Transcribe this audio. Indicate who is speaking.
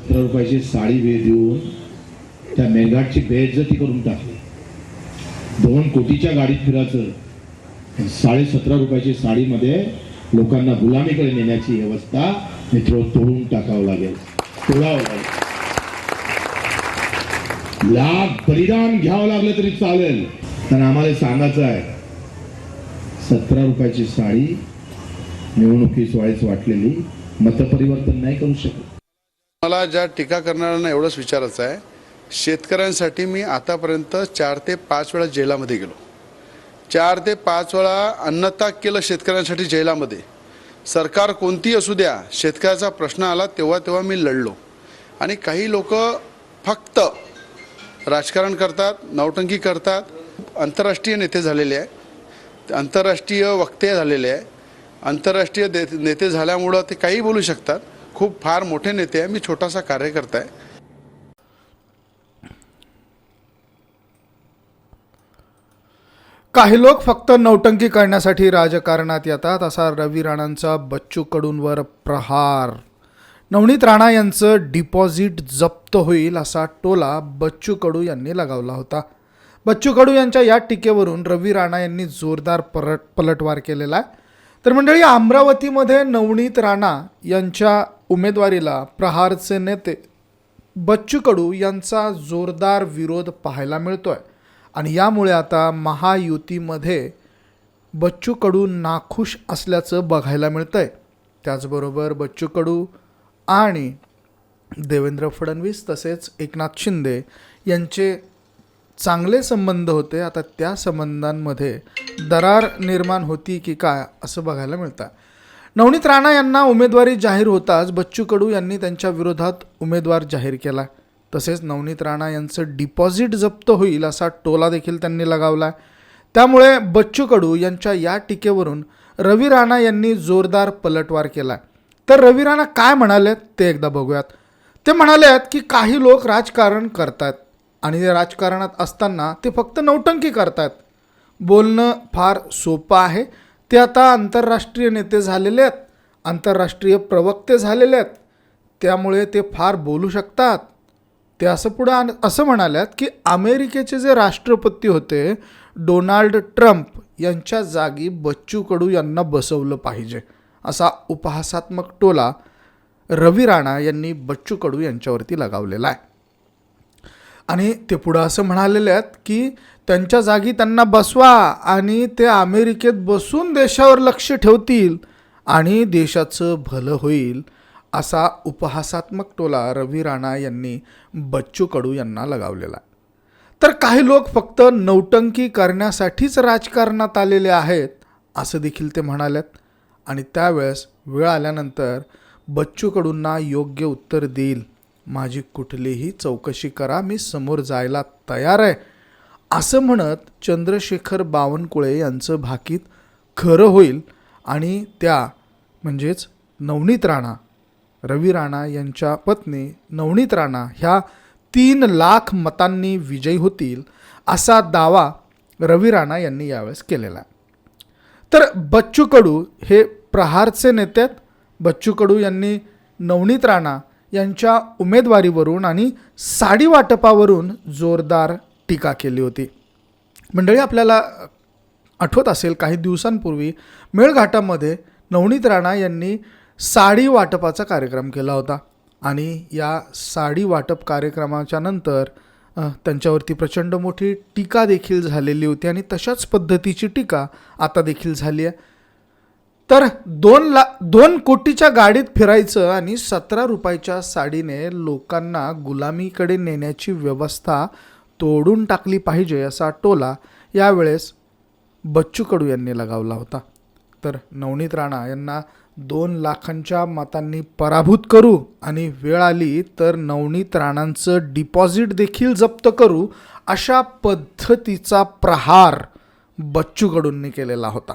Speaker 1: सतरा रुपयाची साडी वे देऊन त्या मेघाटची बेइज्जती करून टाकली. दोन कोटीच्या गाडीत फिरायचं. साडे सतरा रुपयाची साडीमध्ये लोकांना गुलामीकडे नेण्याची व्यवस्था मित्र तोडून टाकावं लागेल. तोडावं लागेल. लाभ बलिदान घ्यावं लागलं तरी चालेल. पण आम्हाला सांगायचं आहे सतरा रुपयाची साडी निवडणुकी सोहळ्याच वाटलेली मतपरिवर्तन नाही करू शकत.
Speaker 2: मला ज्या टीका करणाऱ्यांना एवढंच विचारायचं आहे शेतकऱ्यांसाठी मी आतापर्यंत चार ते पाच वेळा जेलामध्ये गेलो. चार ते पाच वेळा अन्नताक केलं शेतकऱ्यांसाठी जेलामध्ये. सरकार कोणती असू द्या शेतकऱ्याचा प्रश्न आला तेव्हा तेव्हा मी लढलो. आणि काही लोक फक्त राजकारण करतात नौटंकी करतात आंतरराष्ट्रीय नेते झालेले आहे आंतरराष्ट्रीय वक्ते झालेले आहे आंतरराष्ट्रीय नेते झाल्यामुळं ते काही बोलू शकतात. खूप फार मोठे नेते आहे. मी छोटासा कार्यकर्ता आहे.
Speaker 3: काही लोक फक्त नौटंकी करण्यासाठी राजकारणात येतात असा रवी राणांचा बच्चू कडूंवर प्रहार. नवनीत राणा यांचं डिपॉझिट जप्त होईल असा टोला बच्चू कडू यांनी लगावला होता. बच्चू कडू यांच्या या टीकेवरून रवी राणा यांनी जोरदार परट पलटवार केलेला आहे. तर मंडळी अमरावतीमध्ये नवनीत राणा यांच्या उमेदवारीला प्रहारचे नेते बच्चू कडू यांचा जोरदार विरोध पाहायला मिळतो आहे आणि यामुळे आता महायुतीमध्ये बच्चू कडू नाखुश असल्याचं बघायला मिळतं आहे त्याचबरोबर बच्चू कडू आणि देवेंद्र फडणवीस तसेच एकनाथ शिंदे यांचे चांगले संबंध होते. आता त्या संबंधांमध्ये दरार निर्माण होती की काय असं बघायला मिळतं नवनीत राणा यांना उमेदवारी जाहीर होताच बच्चू कडू यांनी त्यांच्या विरोधात उमेदवार जाहीर केला. तसेच नवनीत राणा यांचं डिपॉझिट जप्त होईल असा टोला देखील त्यांनी लगावला. त्यामुळे बच्चू कडू यांच्या या टीकेवरून रवी राणा यांनी जोरदार पलटवार केला. तर रवी राणा काय म्हणाले ते एकदा बघूयात. ते म्हणालेत की काही लोक राजकारण करतात आणि ते राजकारणात असताना ते फक्त नौटंकी करतात. बोलणं फार सोपं आहे. ते आता आंतरराष्ट्रीय नेते झालेले आहेत आंतरराष्ट्रीय प्रवक्ते झालेले आहेत. त्यामुळे ते फार बोलू शकतात. ते असं पुढं आण- असं म्हणाल्यात की अमेरिकेचे जे राष्ट्रपती होते डोनाल्ड ट्रम्प यांच्या जागी बच्चू कडू यांना बसवलं पाहिजे. असा उपहासात्मक टोला रवी राणा यांनी बच्चू कडू यांच्यावरती लगावलेला आहे. आणि ते पुढं असं म्हणालेले आहेत की त्यांच्या जागी त्यांना बसवा आणि ते अमेरिकेत बसून देशावर लक्ष ठेवतील आणि देशाचं भलं होईल असा उपहासात्मक टोला रवी राणा यांनी बच्चू कडू यांना लगावलेला तर काही लोक फक्त नौटंकी करण्यासाठीच राजकारणात आलेले आहेत असं देखील ते म्हणालेत. आणि त्यावेळेस वेळ आल्यानंतर बच्चू कडूंना योग्य उत्तर देईल. माझी कुठलीही चौकशी करा मी समोर जायला तयार आहे. असं म्हणत चंद्रशेखर बावनकुळे यांचं भाकीत खरं होईल आणि त्या म्हणजेच नवनीत राणा रवी राणा यांच्या पत्नी नवनीत राणा ह्या तीन लाख मतांनी विजयी होतील असा दावा रवी राणा यांनी यावेळेस केलेला. तर बच्चू कडू हे प्रहारचे नेते आहेत. बच्चू कडू यांनी नवनीत राणा यांच्या उमेदवारीवरून आणि साडी वाटपावरून जोरदार टीका केली होती. मंडळी आपल्याला आठवत असेल काही दिवसांपूर्वी मेळघाटामध्ये नवनीत राणा यांनी साडी वाटपाचा कार्यक्रम केला होता आणि या साडी वाटप कार्यक्रमाच्या नंतर त्यांच्यावरती प्रचंड मोठी टीका देखील झालेली होती आणि तशाच पद्धतीची टीका आता देखील झाली आहे. तर दोन ला दोन कोटीच्या गाडीत फिरायचं आणि सतरा रुपयाच्या साडीने लोकांना गुलामीकडे नेण्याची व्यवस्था तोडून टाकली पाहिजे असा टोला यावेळेस बच्चू कडू यांनी लगावला होता. तर नवनीत राणा यांना दोन लाखांच्या मतांनी पराभूत करू आणि वेळ आली तर नवनीत राणांचं डिपॉझिट देखील जप्त करू अशा पद्धतीचा प्रहार बच्चू कडूंनी केलेला होता.